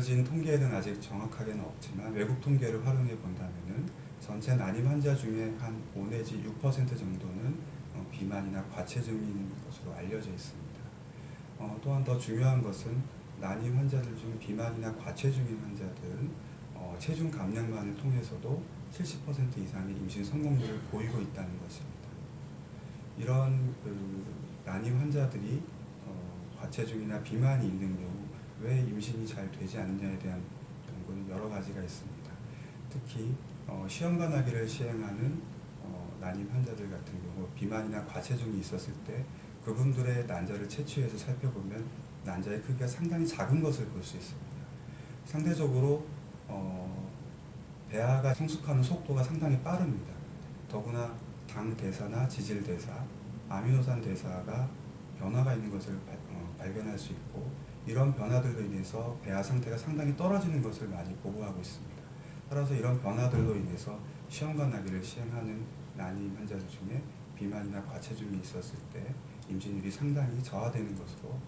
알려진 통계는 아직 정확하게는 없지만 외국 통계를 활용해 본다면은 전체 난임 환자 중에 한 5 내지 6% 정도는 어, 비만이나 과체중인 것으로 알려져 있습니다. 어, 또한 더 중요한 것은 난임 환자들 중 비만이나 과체중인 환자들은 어, 체중 감량만을 통해서도 70% 이상의 임신 성공률을 보이고 있다는 것입니다. 이런 그 난임 환자들이 어, 과체중이나 비만이 있는 경우 왜 임신이 잘 되지 않느냐에 대한 연구는 여러 가지가 있습니다. 특히 어, 시험관 하기를 시행하는 어, 난임 환자들 같은 경우 비만이나 과체중이 있었을 때 그분들의 난자를 채취해서 살펴보면 난자의 크기가 상당히 작은 것을 볼 수 있습니다. 상대적으로 어, 배아가 성숙하는 속도가 상당히 빠릅니다. 더구나 당 대사나 지질 대사, 아미노산 대사가 변화가 있는 것을 발, 어, 발견할 수 있고 이런 변화들로 인해서 배아 상태가 상당히 떨어지는 것을 많이 보고하고 있습니다. 따라서 이런 변화들로 인해서 시험관하기를 시행하는 난임 환자들 중에 비만이나 과체중이 있었을 때 임신율이 상당히 저하되는 것으로